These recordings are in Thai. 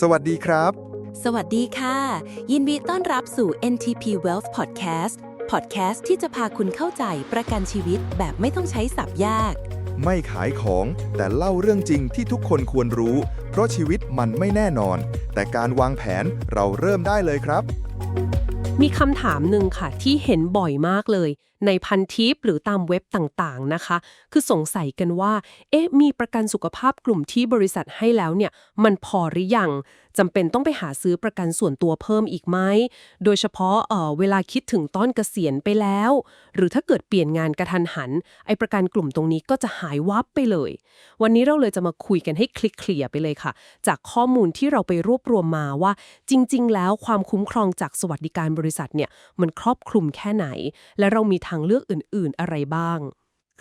สวัสดีครับ สวัสดีค่ะ ยินดีต้อนรับสู่ NTP Wealth Podcast Podcast ที่จะพาคุณเข้าใจประกันชีวิตแบบไม่ต้องใช้สับยาก ไม่ขายของแต่เล่าเรื่องจริงที่ทุกคนควรรู้ เพราะชีวิตมันไม่แน่นอน แต่การวางแผนเราเริ่มได้เลยครับ มีคำถามหนึ่งค่ะที่เห็นบ่อยมากเลย ในพันทิปหรือตามเว็บต่างๆนะคะ คือสงสัยกันว่า เอ๊ะ มีประกันสุขภาพกลุ่มที่บริษัทให้แล้วเนี่ย มันพอหรือยังจำเป็นต้องไปหาซื้อประกันส่วนตัวเพิ่มอีกไหม โดยเฉพาะเอ่อเวลาคิดถึงต้นเกษียณไปแล้ว หรือถ้าเกิดเปลี่ยนงานกระทันหัน ไอประกันกลุ่มตรงนี้ก็จะหายวับไปเลย วันนี้เราเลยจะมาคุยกันให้คลิกเคลียร์ไปเลยค่ะ จากข้อมูลที่เราไปรวบรวมมาว่า จริง ๆ แล้วความคุ้มครองจากสวัสดิการบริษัทเนี่ยมันครอบคลุมแค่ไหน และเรามีทางเลือกอื่น ๆ อะไรบ้าง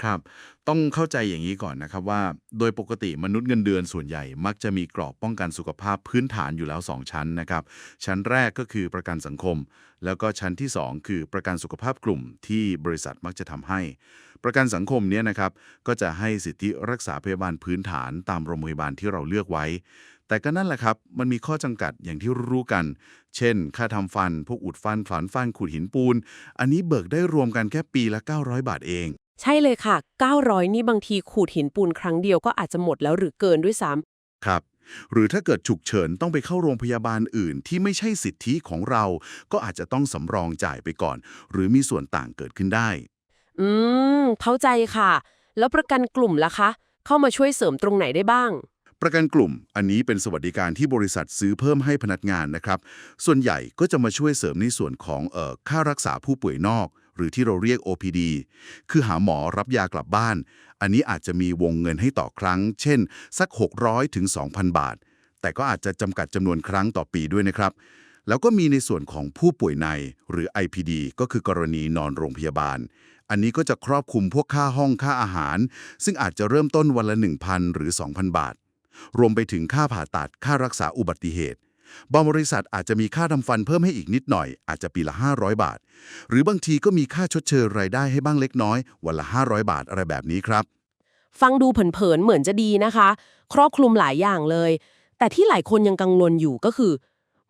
ครับ ต้องเข้าใจอย่างนี้ก่อนนะครับว่า โดยปกติมนุษย์เงินเดือนส่วนใหญ่ มักจะมีกรอบป้องกันสุขภาพพื้นฐานอยู่แล้ว 2 ชั้นนะครับ ชั้นแรกก็คือประกันสังคม แล้วก็ชั้นที่ 2 คือประกันสุขภาพกลุ่มที่บริษัทมักจะทำให้ ประกันสังคมเนี่ยนะครับก็จะให้สิทธิรักษาพยาบาลพื้นฐานตามโรงพยาบาลที่เราเลือกไว้ แต่ก็นั่นแหละครับ มันมีข้อจำกัดอย่างที่รู้กัน เช่น ค่าทำฟัน พวกอุดฟันฝานฟันขูดหินปูน อันนี้เบิกได้รวมกันแค่ปีละ 900 บาทเอง ใช่เลยค่ะ 900 นี่บางทีขูดหินปูนครั้งเดียวก็อาจจะหมดแล้วหรือเกินด้วยซ้ำครับหรือถ้าเกิดฉุกเฉินต้องไปเข้าโรงพยาบาลอื่นที่ไม่ใช่สิทธิของเรา ก็อาจจะต้องสำรองจ่ายไปก่อน หรือมีส่วนต่างเกิดขึ้นได้ อืม เข้าใจค่ะ แล้วประกันกลุ่มล่ะคะ เข้ามาช่วยเสริมตรงไหนได้บ้าง ประกันกลุ่ม อันนี้เป็นสวัสดิการที่บริษัทซื้อเพิ่มให้พนักงานนะครับ ส่วนใหญ่ก็จะมาช่วยเสริมในส่วนของเอ่อค่ารักษาผู้ป่วยนอก หรือที่เราเรียก OPD คือหาหมอรับยากลับบ้าน อันนี้อาจจะมีวงเงินให้ต่อครั้ง เช่น สัก 600ถึง2,000 บาท แต่ก็อาจจะจำกัดจำนวนครั้งต่อปีด้วยนะครับ แล้วก็มีในส่วนของผู้ป่วยในหรือ IPD ก็คือกรณีนอนโรงพยาบาล อันนี้ก็จะครอบคลุมพวกค่าห้องค่าอาหาร ซึ่งอาจจะเริ่มต้นวันละ 1,000 หรือ 2,000 บาท รวมไปถึงค่าผ่าตัดค่ารักษาอุบัติเหตุ บางบริษัทอาจจะมีค่าทำฟันเพิ่มให้อีกนิดหน่อย อาจจะปีละ 500 บาท หรือบางทีก็มีค่าชดเชยรายได้ให้บ้างเล็กน้อย วันละ 500 บาทอะไรแบบนี้ครับ ฟังดูเผินๆเหมือนจะดีนะคะ ครอบคลุมหลายอย่างเลย แต่ที่หลายคนยังกังวลอยู่ก็คือ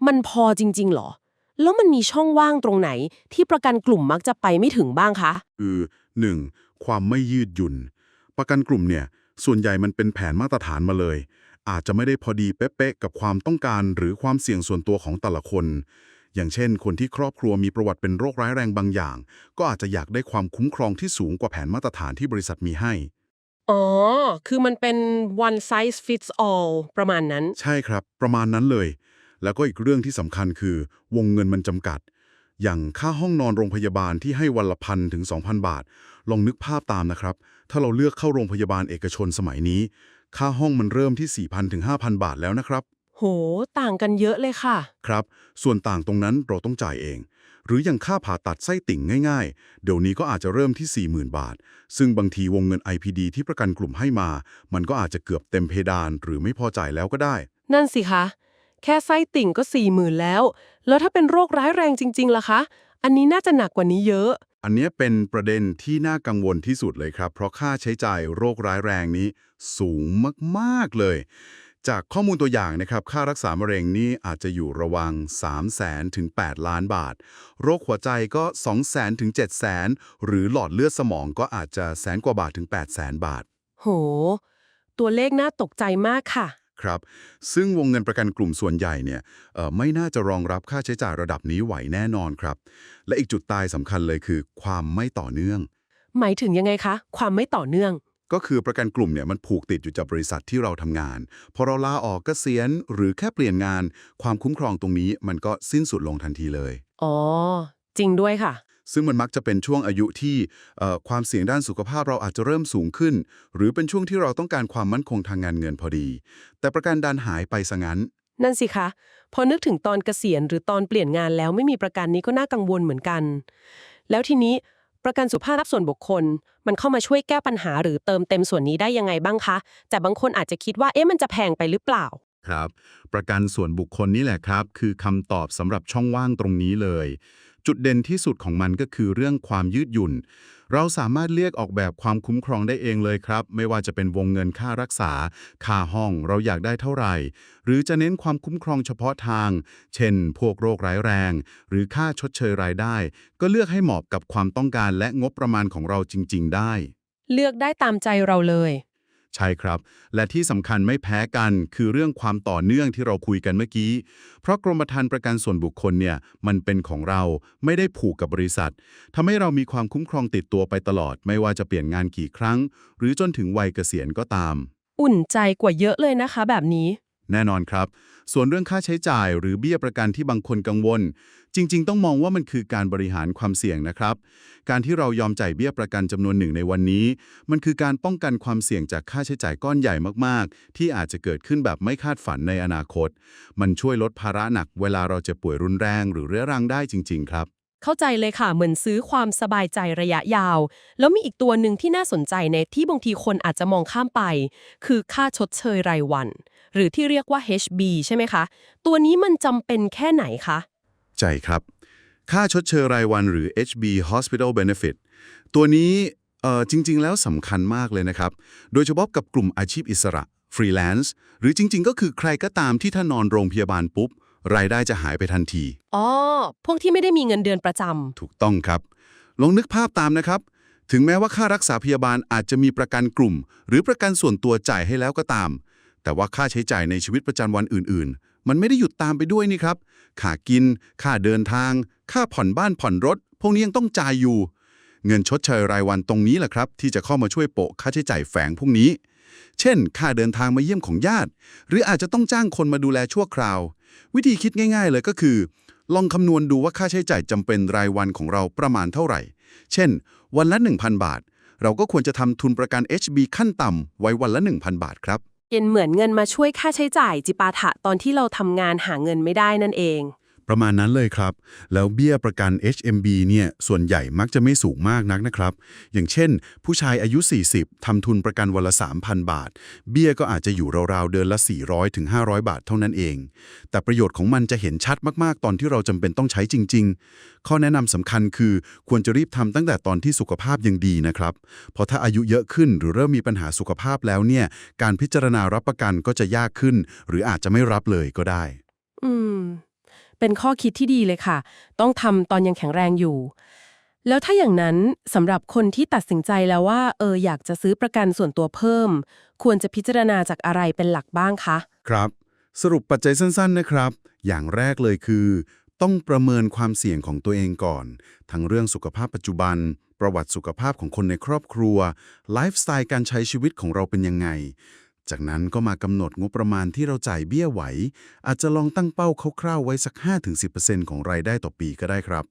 มันพอจริงๆหรอ แล้วมันมีช่องว่างตรงไหน ที่ประกันกลุ่มมักจะไปไม่ถึงบ้างคะ คือ 1. ความไม่ยืดหยุ่น ประกันกลุ่มเนี่ย ส่วนใหญ่มันเป็นแผนมาตรฐานมาเลย อาจจะไม่ได้พอดีเป๊ะๆกับความต้องการหรือความเสี่ยงส่วนตัวของแต่ละคน อย่างเช่น คนที่ครอบครัวมีประวัติเป็นโรคร้ายแรงบางอย่าง ก็อาจจะอยากได้ความคุ้มครองที่สูงกว่าแผนมาตรฐานที่บริษัทมีให้ อ๋อ คือมันเป็น one size fits all ประมาณนั้น ใช่ครับ ประมาณนั้นเลย แล้วก็อีกเรื่องที่สำคัญคือ วงเงินมันจำกัด อย่างค่าห้องนอนโรงพยาบาลที่ให้วันละพันถึง 2,000 บาท ลองนึกภาพตามนะครับ ถ้าเราเลือกเข้าโรงพยาบาลเอกชนสมัยนี้ ค่าห้องมันเริ่มที่ 4,000ถึง5,000 บาทแล้วนะครับ โห ต่างกันเยอะเลยค่ะ ครับ ส่วนต่างตรงนั้นเราต้องจ่ายเอง หรืออย่างค่าผ่าตัดไส้ติ่งง่าย ๆ เดี๋ยวนี้ก็อาจจะเริ่มที่ 40,000 บาท ซึ่งบางทีวงเงิน IPD ที่ประกันกลุ่มให้มา มันก็อาจจะเกือบเต็มเพดาน หรือไม่พอจ่ายแล้วก็ได้ นั่นสิคะ แค่ไส้ติ่งก็สี่หมื่นแล้ว แล้วถ้าเป็นโรคร้ายแรงจริง ๆล่ะคะ อันนี้น่าจะหนักกว่านี้เยอะ อันเนี้ยเป็นประเด็นที่น่ากังวลที่สุดเลยครับ เพราะค่าใช้จ่ายโรคร้ายแรงนี้สูงมาก ๆ เลย จากข้อมูลตัวอย่างนะครับ ค่ารักษามะเร็งนี่อาจจะอยู่ระหวัง 3 0 0แสนถึง 8 ล้านบาท โรคหัวใจก็ 2 0 0แสนถึง 7 0 0แสนหรือหลอดเลือดสมองก็อาจจะแสนกว่าบาทถึง 8 0 0แสนบาท โห ตัวเลขน่าตกใจมากค่ะ ครับ ซึ่งวงเงินประกันกลุ่มส่วนใหญ่เนี่ยเอ่อไม่น่าจะรองรับค่าใช้จ่ายระดับนี้ไหวแน่นอนครับ และอีกจุดตายสำคัญเลยคือ ความไม่ต่อเนื่อง หมายถึงยังไงคะ ความไม่ต่อเนื่อง ก็คือประกันกลุ่มเนี่ยมันผูกติดอยู่กับบริษัทที่เราทำงาน พอเราลาออกเกษียณหรือแค่เปลี่ยนงาน ความคุ้มครองตรงนี้มันก็สิ้นสุดลงทันทีเลย อ๋อ จริงด้วยค่ะ ซึ่งมันมักจะเป็นช่วงอายุที่เอ่อความเสี่ยงด้านสุขภาพเราอาจจะเริ่มสูงขึ้น หรือเป็นช่วงที่เราต้องการความมั่นคงทางงานเงินพอดี แต่ประกันดันหายไปซะงั้น นั่นสิคะพอนึกถึงตอนเกษียณหรือตอนเปลี่ยนงานแล้วไม่มีประกันนี้ก็น่ากังวลเหมือนกัน แล้วทีนี้ประกันสุขภาพส่วนบุคคล มันเข้ามาช่วยแก้ปัญหาหรือเติมเต็มส่วนนี้ได้ยังไงบ้างคะ แต่บางคนอาจจะคิดว่าเอ๊ะมันจะแพงไปหรือเปล่าครับ ประกันส่วนบุคคลนี่แหละครับ คือคำตอบสำหรับช่องว่างตรงนี้เลย จุดเด่นที่สุดของมันก็คือเรื่องความยืดหยุ่น เราสามารถเลือกออกแบบความคุ้มครองได้เองเลยครับ ไม่ว่าจะเป็นวงเงินค่ารักษา ค่าห้องเราอยากได้เท่าไหร่ หรือจะเน้นความคุ้มครองเฉพาะทาง เช่น พวกโรคร้ายแรง หรือค่าชดเชยรายได้ ก็เลือกให้เหมาะกับความต้องการและงบประมาณของเราจริง ๆ ได้ เลือกได้ตามใจเราเลย ใช่ครับ และที่สำคัญไม่แพ้กันคือเรื่องความต่อเนื่องที่เราคุยกันเมื่อกี้ เพราะกรมธรรม์ประกันส่วนบุคคลเนี่ยมันเป็นของเราไม่ได้ผูกกับบริษัททำให้เรามีความคุ้มครองติดตัวไปตลอด ไม่ว่าจะเปลี่ยนงานกี่ครั้ง หรือจนถึงวัยเกษียณก็ตาม อุ่นใจกว่าเยอะเลยนะคะ แบบนี้ แน่นอนครับ ส่วนเรื่องค่าใช้จ่ายหรือเบี้ยประกันที่บางคนกังวล จริง ๆ ต้องมองว่ามันคือการบริหารความเสี่ยงนะครับ การที่เรายอมจ่ายเบี้ยประกันจำนวนหนึ่งในวันนี้ มันคือการป้องกันความเสี่ยงจากค่าใช้จ่ายก้อนใหญ่มากๆ ที่อาจจะเกิดขึ้นแบบไม่คาดฝันในอนาคต มันช่วยลดภาระหนักเวลาเราจะป่วยรุนแรง หรือเรื้อรังได้จริง ๆ ครับ เข้าใจเลยค่ะ เหมือนซื้อความสบายใจระยะยาว แล้วมีอีกตัวหนึ่งที่น่าสนใจในที่บางทีคนอาจจะมองข้ามไป คือค่าชดเชยรายวัน หรือที่เรียกว่า HB ใช่ไหมคะ ตัวนี้มันจำเป็นแค่ไหนคะใจครับ ค่าชดเชยรายวันหรือ HB Hospital Benefit ตัวนี้เอ่อจริง ๆ แล้วสำคัญมากเลยนะครับ โดยเฉพาะกับกลุ่มอาชีพอิสระฟรีแลนซ์หรือจริง ๆ ก็คือใครก็ตามที่ถ้านอนโรงพยาบาลปุ๊บ รายได้จะหายไปทันที อ๋อ พวกที่ไม่ได้มีเงินเดือนประจถูกต้องครับ ลองนึกภาพตามนะครับ ถึงแม้ว่าค่ารักษาพยาบาลอาจจะมีประกันกลุ่ม หรือประกันส่วนตัวจ่ายให้แล้วก็ตาม แต่ว่าค่าใช้จ่ายในชีวิตประจำวันอื่น ๆ มันไม่ได้หยุดตามไปด้วยนี่ครับ ค่ากิน ค่าเดินทาง ค่าผ่อนบ้านผ่อนรถ พวกนี้ยังต้องจ่ายอยู่ เงินชดเชยรายวันตรงนี้แหละครับ ที่จะเข้ามาช่วยโปะค่าใช้จ่ายแฝงพวกนี้ เช่น ค่าเดินทางมาเยี่ยมของญาติ หรืออาจจะต้องจ้างคนมาดูแลชั่วคราว วิธีคิดง่าย ๆ เลยก็คือ ลองคำนวณดูว่าค่าใช้จ่ายจำเป็นรายวันของเราประมาณเท่าไหร่ เช่น วันละ 1,000 บาท เราก็ควรจะทำทุนประกัน HB ขั้นต่ำไว้วันละ 1,000 บาทครับ เป็นเหมือนเงินมาช่วยค่าใช้จ่ายจิปาถะตอนที่เราทำงานหาเงินไม่ได้นั่นเอง ประมาณนั้นเลยครับ แล้วเบี้ยประกัน HMB เนี่ยส่วนใหญ่มักจะไม่สูงมากนักนะครับ อย่างเช่น ผู้ชายอายุ 40ทำทุนประกันวันละ 3,000 บาท เบี้ยก็อาจจะอยู่ราวๆเดือนละ400ถึง500 บาทเท่านั้นเอง แต่ประโยชน์ของมันจะเห็นชัดมากๆ ตอนที่เราจำเป็นต้องใช้จริง ๆ ข้อแนะนำสำคัญคือควรจะรีบทำตั้งแต่ตอนที่สุขภาพยังดีนะครับเพราะถ้าอายุเยอะขึ้นหรือเริ่มมีปัญหาสุขภาพแล้วเนี่ยการพิจารณารับประกันก็จะยากขึ้น หรืออาจจะไม่รับเลยก็ได้ อืม เป็นข้อคิดที่ดีเลยค่ะ ต้องทำตอนยังแข็งแรงอยู่ แล้วถ้าอย่างนั้นสำหรับคนที่ตัดสินใจแล้วว่า เอออยากจะซื้อประกันส่วนตัวเพิ่ม ควรจะพิจารณาจากอะไรเป็นหลักบ้างคะ ครับ สรุปปัจจัยสั้น ๆ นะครับ อย่างแรกเลยคือ ต้องประเมินความเสี่ยงของตัวเองก่อน ทั้งเรื่องสุขภาพปัจจุบันประวัติสุขภาพของคนในครอบครัว ไลฟ์สไตล์การใช้ชีวิตของเราเป็นยังไง จากนั้นก็มากำหนดงบประมาณที่เราจ่ายเบี้ยไหว อาจจะลองตั้งเป้าคร่าวๆไว้สัก 5-10%ของรายได้ต่อปีก็ได้ครับ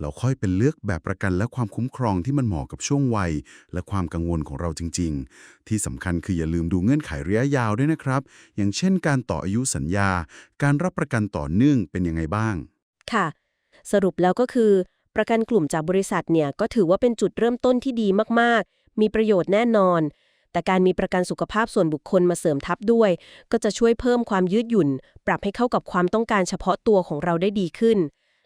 เราค่อยเป็นเลือกแบบประกันและความคุ้มครองที่มันเหมาะกับช่วงวัย และความกังวลของเราจริง ๆ ที่สำคัญคืออย่าลืมดูเงื่อนไขระยะยาวด้วยนะครับ อย่างเช่น การต่ออายุสัญญา การรับประกันต่อเนื่องเป็นยังไงบ้าง ค่ะ สรุปแล้วก็คือ ประกันกลุ่มจากบริษัทเนี่ยก็ถือว่าเป็นจุดเริ่มต้นที่ดีมากๆ มีประโยชน์แน่นอน แต่การมีประกันสุขภาพส่วนบุคคลมาเสริมทับด้วย ก็จะช่วยเพิ่มความยืดหยุ่น ปรับให้เข้ากับความต้องการเฉพาะตัวของเราได้ดีขึ้น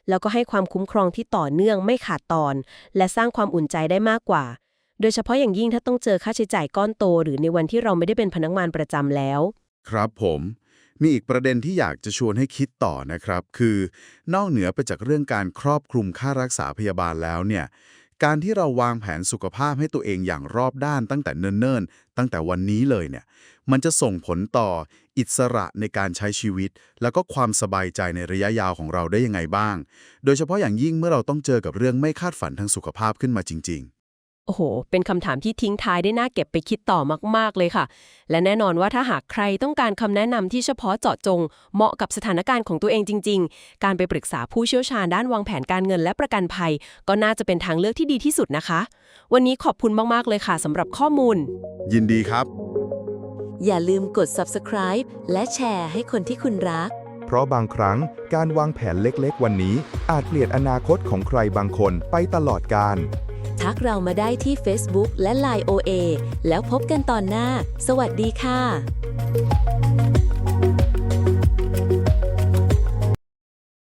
แล้วก็ให้ความคุ้มครองที่ต่อเนื่องไม่ขาดตอน และสร้างความอุ่นใจได้มากกว่า โดยเฉพาะอย่างยิ่งถ้าต้องเจอค่าใช้จ่ายก้อนโต หรือในวันที่เราไม่ได้เป็นพนักงานประจำแล้ว ครับผมมีอีกประเด็นที่อยากจะชวนให้คิดต่อนะครับ คือ นอกเหนือไปจากเรื่องการครอบคลุมค่ารักษาพยาบาลแล้วเนี่ย การที่เราวางแผนสุขภาพให้ตัวเองอย่างรอบด้านตั้งแต่เนิ่นๆ ตั้งแต่วันนี้เลยเนี่ย มันจะส่งผลต่ออิสระในการใช้ชีวิต แล้วก็ความสบายใจในระยะยาวของเราได้ยังไงบ้าง โดยเฉพาะอย่างยิ่งเมื่อเราต้องเจอกับเรื่องไม่คาดฝันทางสุขภาพขึ้นมาจริง ๆ โอ้โห เป็นคำถามที่ทิ้งท้ายได้น่าเก็บไปคิดต่อมาก ๆ เลยค่ะ และแน่นอนว่าถ้าหากใครต้องการคำแนะนำที่เฉพาะเจาะจง เหมาะกับสถานการณ์ของตัวเองจริง ๆ การไปปรึกษาผู้เชี่ยวชาญด้านวางแผนการเงินและประกันภัย ก็น่าจะเป็นทางเลือกที่ดีที่สุดนะคะ วันนี้ขอบคุณมาก ๆ เลยค่ะสำหรับข้อมูล ยินดีครับ อย่าลืมกด subscribe และแชร์ให้คนที่คุณรัก เพราะบางครั้งการวางแผนเล็กๆ วันนี้ อาจเปลี่ยนอนาคตของใครบางคนไปตลอดกาล ทักเรามาได้ที่ Facebook และ Line OA แล้วพบกันตอนหน้า สวัสดีค่ะ